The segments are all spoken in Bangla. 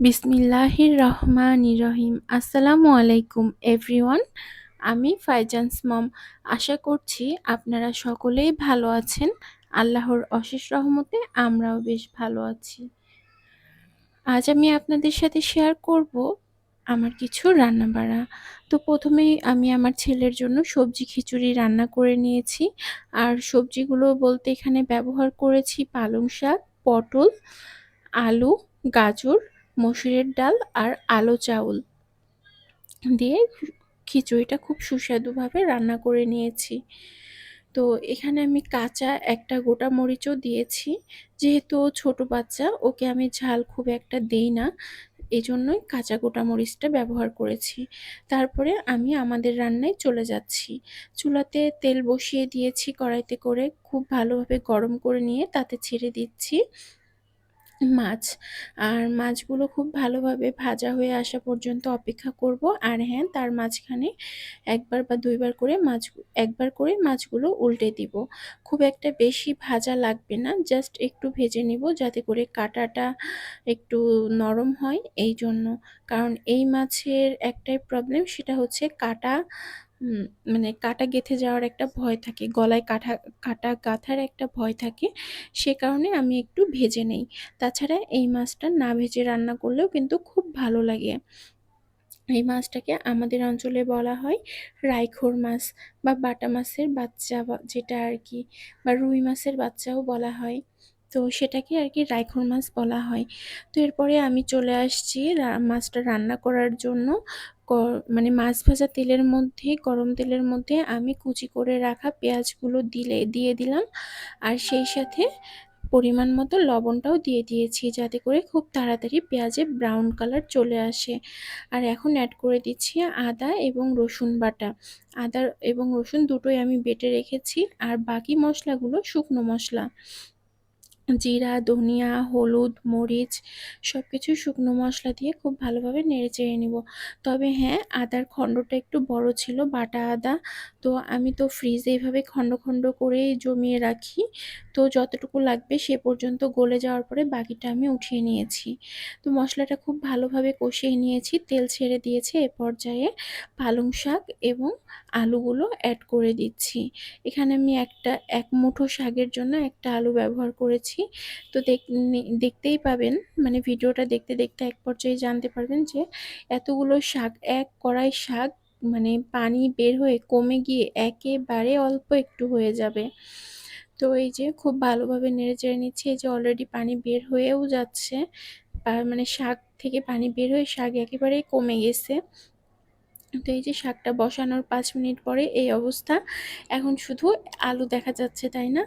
বিসমিল্লাহির রহমান রহিম আসসালামু আলাইকুম, এভরিওয়ান। আমি ফাইজান্স মম। আশা করছি আপনারা সকলেই ভালো আছেন। আল্লাহর অশেষ রহমতে আমরাও বেশ ভালো আছি। আজ আমি আপনাদের সাথে শেয়ার করব আমার কিছু রান্না বাড়া তো প্রথমেই আমি আমার ছেলের জন্য সবজি খিচুড়ি রান্না করে নিয়েছি। আর সবজিগুলো বলতে এখানে ব্যবহার করেছি পালং শাক, পটল, আলু, গাজর মসুরের ডাল আর আলো চাউল দিয়ে খিচুড়িটা খুব সুস্বাদুভাবে রান্না করে নিয়েছি। তো এখানে আমি কাঁচা একটা গোটা মরিচও দিয়েছি। যেহেতু ছোট বাচ্চা, ওকে আমি ঝাল খুব একটা দেই না এই জন্যই কাঁচা গোটা মরিচটা ব্যবহার করেছি। তারপরে আমি আমাদের রান্নায় চলে যাচ্ছি। চুলাতে তেল বসিয়ে দিয়েছি কড়াইতে করে, খুব ভালোভাবে গরম করে নিয়ে তাতে ছেড়ে দিচ্ছি। মাছ। আর মাছগুলো খুব ভালোভাবে ভাজা হয়ে আসা পর্যন্ত অপেক্ষা করব। আর হ্যাঁ তার মাঝখানে একবার বা দুইবার করে মাছ, একবার করে মাছগুলো উল্টে দিব। খুব একটা বেশি ভাজা লাগবে না, জাস্ট একটু ভেজে নিব যাতে করে কাটাটা একটু নরম হয়। এই জন্য কারণ এই মাছের একটাই প্রবলেম সেটা হচ্ছে কাটা মানে কাটা গেঁথে যাওয়ার একটা ভয় থাকে, গলায় কাটা কাটা গাঁথার একটা ভয় থাকে, সে কারণে আমি একটু ভেজে নেই। তাছাড়া এই মাছটা না ভেজে রান্না করলেও কিন্তু খুব ভালো লাগে। এই মাছটাকে আমাদের অঞ্চলে বলা হয় রাইখোর মাছ বা বাটা মাছের বাচ্চা যেটা আর কি, বা রুই মাছের বাচ্চাও বলা হয়। তো সেটাকে আর কি রাইখোর মাছ বলা হয়। তো এরপরে আমি চলে আসছি মাছটা রান্না করার জন্য। মানে মাছ ভাজা তেলের মধ্যে, গরম তেলের মধ্যে আমি কুচি করে রাখা পেঁয়াজগুলো দিলে, দিয়ে দিলাম। আর সেই সাথে পরিমাণ মতো লবণটাও দিয়ে দিয়েছি যাতে করে খুব তাড়াতাড়ি পেঁয়াজে ব্রাউন কালার চলে আসে। আর এখন অ্যাড করে দিচ্ছি আদা এবং রসুন বাটা। আদা এবং রসুন দুটোই আমি বেটে রেখেছি। আর বাকি মশলাগুলো শুকনো মশলা। জিরা, ধনিয়া, হলুদ, মরিচ সব কিছু শুকনো মশলা দিয়ে খুব ভালোভাবে নেড়ে চেড়ে নিব। তবে হ্যাঁ আদার খণ্ডটা একটু বড় ছিল, বাটা আদা। তো আমি তো ফ্রিজে এইভাবে খণ্ড খণ্ড করে জমিয়ে রাখি। তো যতটুকু লাগবে সে পর্যন্ত গলে যাওয়ার পরে বাকিটা আমি উঠিয়ে নিয়েছি। তো মশলাটা খুব ভালোভাবে কষিয়ে নিয়েছি, তেল ছেড়ে দিয়েছে এ পর্যায়ে পালং শাক এবং আলুগুলো অ্যাড করে দিচ্ছি। এখানে আমি একটা, এক মুঠো শাকের জন্য একটা আলু ব্যবহার করেছি। তো দেখতেই পাবেন মানে ভিডিওটা দেখতে দেখতে এক পর্যায়ে জানতে পারবেন যে এতগুলো শাক, এক কড়াই শাক মানে পানি বের হয়ে কমে গিয়ে একেবারে অল্প একটু হয়ে যাবে। তো এই যে খুব ভালোভাবে নেড়ে চেড়ে নিচ্ছি, এই যে অলরেডি পানি বের হয়েও যাচ্ছে। মানে শাক থেকে পানি বের হয়ে শাক একেবারেই কমে গেছে। তো এই যে শাকটা বসানোর পাঁচ মিনিট পরে এই অবস্থা। এখন শুধু আলু দেখা যাচ্ছে, তাই না?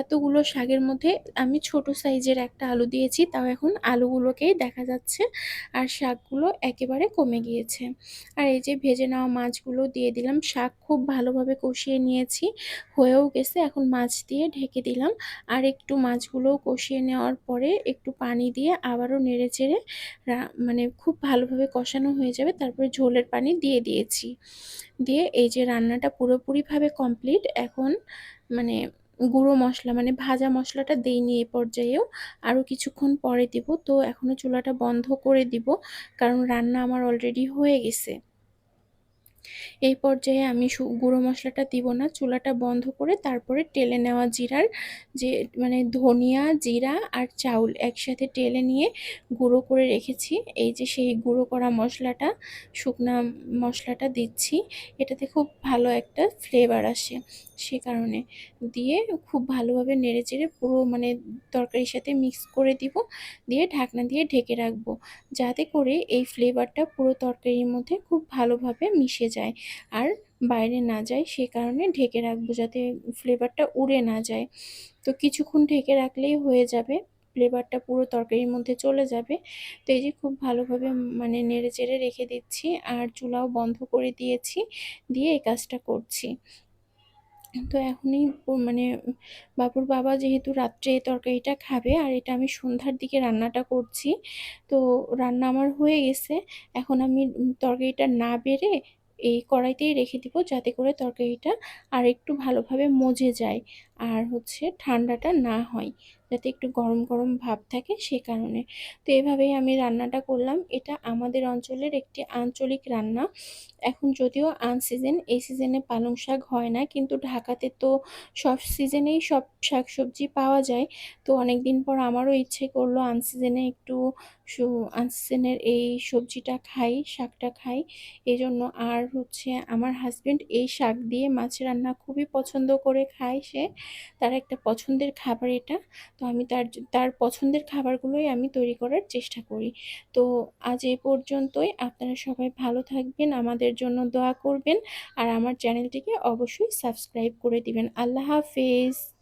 এতগুলো শাকের মধ্যে আমি ছোট সাইজের একটা আলু দিয়েছি, তাও এখন আলুগুলোকেই দেখা যাচ্ছে আর শাকগুলো একেবারে কমে গিয়েছে। আর এই যে ভেজে নেওয়া মাছগুলো দিয়ে দিলাম, শাক খুব ভালোভাবে কষিয়ে নিয়েছি, হয়েও গেছে। এখন মাছ দিয়ে ঢেকে দিলাম আর একটু মাছগুলো কষিয়ে নেওয়ার পরে একটু পানি দিয়ে আবারও নেড়ে চেড়ে মানে খুব ভালোভাবে কষানো হয়ে যাবে, তারপরে ঝোলের পানি দিয়ে দিয়েছি। দিয়ে এই যে রান্নাটা পুরোপুরিভাবে কমপ্লিট এখন মানে গুঁড়ো মশলা মানে ভাজা মশলাটা দেইনি এ পর্যায়েও, আরও কিছুক্ষণ পরে দিব। তো এখনও চুলাটা বন্ধ করে দিব, কারণ রান্না আমার অলরেডি হয়ে গেছে। এই পর্যায়ে আমি গুঁড়ো মশলাটা দিব না, চুলাটা বন্ধ করে তারপরে টেলে নেওয়া জিরার যে মানে ধনিয়া, জিরা আর চাউল একসাথে টেলে নিয়ে গুঁড়ো করে রেখেছি। এই যে সেই গুঁড়ো করা মশলাটা, শুকনা মশলাটা দিচ্ছি, এটাতে খুব ভালো একটা ফ্লেভার আসে। সে কারণে দিয়ে খুব ভালোভাবে নেড়ে চেড়ে পুরো মানে তরকারির সাথে মিক্স করে দিব, দিয়ে ঢাকনা দিয়ে ঢেকে রাখব। যাতে করে এই ফ্লেভারটা পুরো তরকারির মধ্যে খুব ভালোভাবে মিশে যায় আর বাইরে না যায়, সে কারণে ঢেকে রাখব যাতে ফ্লেভারটা উড়ে না যায়। তো কিছুক্ষণ ঢেকে রাখলেই হয়ে যাবে ফ্লেভারটা পুরো তরকারির মধ্যে চলে যাবে। তো এই যে খুব ভালোভাবে মানে নেড়ে চেড়ে রেখে দিচ্ছি আর চুলাও বন্ধ করে দিয়েছি, দিয়ে এই কাজটা করছি। তো এখনই মানে বাবুর বাবা যেহেতু রাত্রে তরকারিটা খাবে আর এটা আমি সন্ধ্যার দিকে রান্নাটা করছি, তো রান্না আমার হয়ে গেছে। এখন আমি তরকারিটা না বেড়ে এই কড়াইতেই রেখে দিব যাতে করে তরকারিটা আর একটু ভালোভাবে মজে যায়। আর হচ্ছে ঠান্ডাটা না হয়, যাতে একটু গরম গরম ভাব থাকে সে কারণে। তো এভাবেই আমি রান্নাটা করলাম। এটা আমাদের অঞ্চলের একটি আঞ্চলিক রান্না। এখন যদিও আনসিজন, এই সিজনে পালং শাক হয় না, কিন্তু ঢাকাতে তো সব সিজনেই সব শাক সবজি পাওয়া যায়। তো অনেক দিন পর আমারও ইচ্ছে করল আনসিজনে একটু আনসিজনের এই সবজিটা খাই, শাকটা খাই। এই জন্য আর হচ্ছে আমার হাজব্যান্ড এই শাক দিয়ে মাছ রান্না খুবই পছন্দ করে খায় সে। তার একটা পছন্দের খাবার এটা। তো আমি তার তার পছন্দের খাবারগুলোই আমি তৈরি করার চেষ্টা করি। তো আজ এ পর্যন্তই। আপনারা সবাই ভালো থাকবেন, আমাদের জন্য দোয়া করবেন। আর আমার চ্যানেলটিকে অবশ্যই সাবস্ক্রাইব করে দিবেন। আল্লাহ হাফেজ।